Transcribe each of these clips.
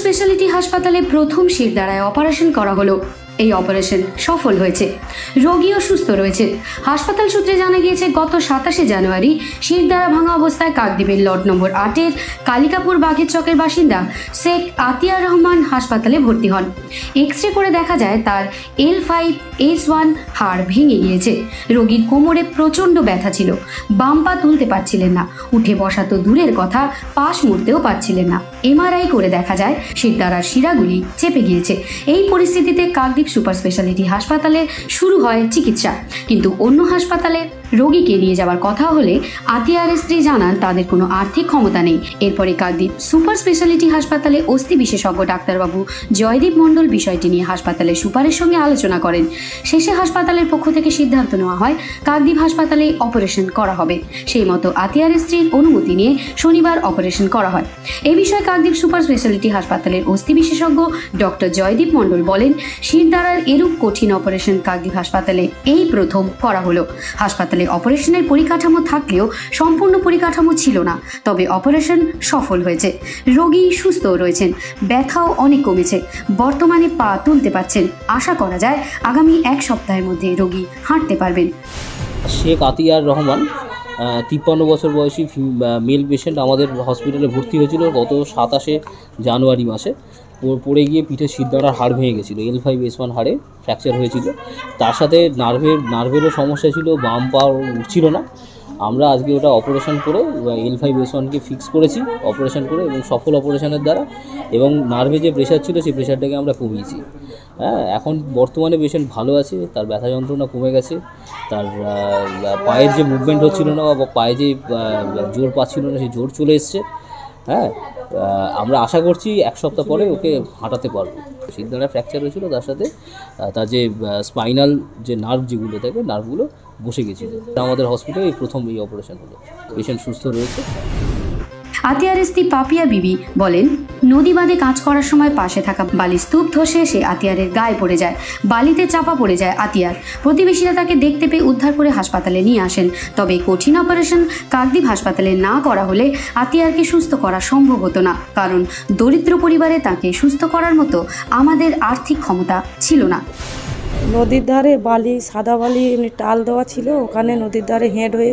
Speciality হাসপাতালে প্রথম শিরদাঁড়ায় operation করা হলো। এই অপারেশন সফল হয়েছে। রোগীও সুস্থ রয়েছে। হাসপাতাল সূত্রে জানা গিয়েছে, গত সাতাশে জানুয়ারি শিরদাঁড়া ভাঙা অবস্থায় কাকদ্বীপের লট নম্বর আটের কালিকাপুর বাঘের চকের বাসিন্দা শেখ আতিয়ার রহমান হাসপাতালে ভর্তি হন। এক্স রে করে দেখা যায়, তার এল ফাইভ, এস ওয়ান হাড় ভেঙে গিয়েছে। রোগীর কোমরে প্রচণ্ড ব্যথা ছিল। বাম পা তুলতে পারছিলেন না। উঠে বসা তো দূরের কথা, পাশ মুড়তেও পারছিলেন না। এমআরআই করে দেখা যায়, শিরদাঁড়ার শিরাগুলি চেপে গিয়েছে। এই পরিস্থিতিতে কাকদ্বীপ সুপার স্পেশালিটি হাসপাতালে শুরু হয় চিকিৎসা। কিন্তু অন্য হাসপাতালে রোগীকে নিয়ে যাওয়ার কথা হলে আতিয়ারের স্ত্রী জানান তাদের কোনো আর্থিক ক্ষমতা নেই। এরপরে কাকদ্বীপ সুপার স্পেশালিটি হাসপাতালে অস্থি বিশেষজ্ঞ ডাক্তারবাবু জয়দীপ মণ্ডল বিষয়টি নিয়ে হাসপাতালের সুপারের সঙ্গে আলোচনা করেন। শেষে হাসপাতালের পক্ষ থেকে সিদ্ধান্ত নেওয়া হয়, কাকদ্বীপ হাসপাতালে অপারেশন করা হবে। সেই মতো আতিয়ারের স্ত্রীর অনুমতি নিয়ে শনিবার অপারেশন করা হয়। এ বিষয়ে কাকদ্বীপ সুপার স্পেশালিটি হাসপাতালের অস্থি বিশেষজ্ঞ ডক্টর জয়দীপ মণ্ডল বলেন শিরদারার এরূপ কঠিন অপারেশন কাকদ্বীপ হাসপাতালে এই প্রথম করা হলো। হাসপাতালে অপারেশনের পরিকাঠামো থাকলেও সম্পূর্ণ পরিকাঠামো ছিল না। তবে অপারেশন সফল হয়েছে। রোগী সুস্থ রয়েছেন। ব্যথাও অনেক কমেছে। বর্তমানে পা তুলতে পারছেন। আশা করা যায় আগামী এক সপ্তাহের মধ্যে রোগী হাঁটতে পারবেন। শেখ আতিয়ার রহমান তিপ্পান্ন বছর বয়সী মেল পেশেন্ট আমাদের হসপিটালে ভর্তি হয়েছিল গত সাতাশে জানুয়ারি মাসে। পড়ে গিয়ে পিঠে সিদ্ধারার হাড় ভেঙে গেছিল এল ফাইভ এস ওয়ান হাড়ে ফ্র্যাকচার হয়েছিল। তার সাথে নার্ভের নার্ভেরও সমস্যা ছিল, বাম পা উঠছিল না। আমরা আজকে ওটা অপারেশন করে এল ফাইভ এস ওয়ানকে ফিক্স করেছি অপারেশন করে এবং সফল অপারেশনের দ্বারা এবং নার্ভে যে প্রেশার ছিল, সেই প্রেশারটাকে আমরা কমিয়েছি। হ্যাঁ এখন বর্তমানে পেশেন্ট ভালো আছে, তার ব্যথা যন্ত্রণা কমে গেছে, তার পায়ের যে মুভমেন্ট হচ্ছিল না বা পায়ে যে জোর পাচ্ছিল না সেই জোর চলে এসছে। হ্যাঁ আমরা আশা করছি এক সপ্তাহ পরে ওকে হাঁটাতে পারব। সিদ্ধারা ফ্র্যাকচার হয়েছিল, তার সাথে তার যে স্পাইনাল যে নার্ভ যেগুলো থাকে নার্ভগুলো বসে গেছিল। আমাদের হসপিটালে প্রথম এই অপারেশন হলো। পেশেন্ট সুস্থ রয়েছে। আতিয়ারের স্ত্রী পাপিয়া বিবি বলেন, নদী বাঁধে কাজ করার সময় পাশে থাকা বালি স্তূপ ধসে এসে আতিয়ারের গায়ে পড়ে যায়, বালিতে চাপা পড়ে যায় আতিয়ার। প্রতিবেশীরা তাকে দেখতে পেয়ে উদ্ধার করে হাসপাতালে নিয়ে আসেন। তবে কঠিন অপারেশন কাকদ্বীপ হাসপাতালে না করা হলে আতিয়ারকে সুস্থ করা সম্ভব হতো না, কারণ দরিদ্র পরিবারে তাকে সুস্থ করার মতো আমাদের আর্থিক ক্ষমতা ছিল না। নদীর ধারে বালি, সাদা বালি, এমনি টাল দেওয়া ছিল, ওখানে নদীর ধারে হেঁট হয়ে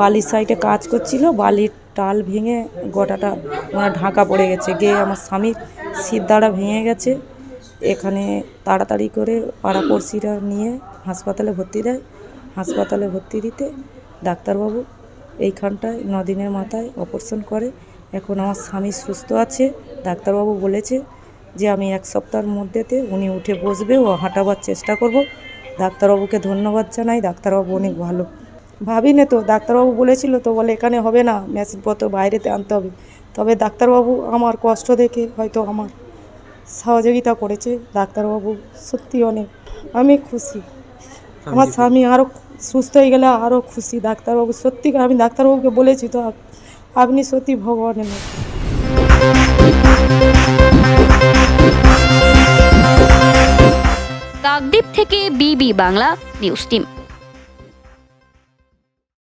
বালির সাইডে কাজ করছিল, বালির টাল ভেঙে গোটাটা মানে ঢাকা পড়ে গেছে। গিয়ে আমার স্বামীর সিদ্ধারা ভেঙে গেছে। এখানে তাড়াতাড়ি করে পাড়াপড়শিরা নিয়ে হাসপাতালে ভর্তি দেয়। হাসপাতালে ভর্তি দিতে ডাক্তারবাবু এইখানটায় নদিনের মাথায় অপারেশন করে। এখন আমার স্বামী সুস্থ আছে। ডাক্তারবাবু বলেছে যে আমি এক সপ্তাহের মধ্যেতে উনি উঠে বসবে, ও হাঁটাবার চেষ্টা করব। ডাক্তারবাবুকে ধন্যবাদ জানাই। ডাক্তারবাবু অনেক ভালো। ভাবিনি তো ডাক্তারবাবু বলেছিল তো বলে এখানে হবে না মেশিনপত্র বাইরেতে আনতে হবে। তবে ডাক্তারবাবু আমার কষ্ট দেখে হয়তো আমার সহযোগিতা করেছে ডাক্তারবাবু সত্যি অনেক আমি খুশি। আমার স্বামী আরও সুস্থ হয়ে গেলে আরও খুশি ডাক্তারবাবু সত্যি আমি ডাক্তারবাবুকে বলেছি তো আপনি সত্যি ভগবানের মতো কাকদ্বীপ থেকে বিবি বাংলা নিউজ টিম।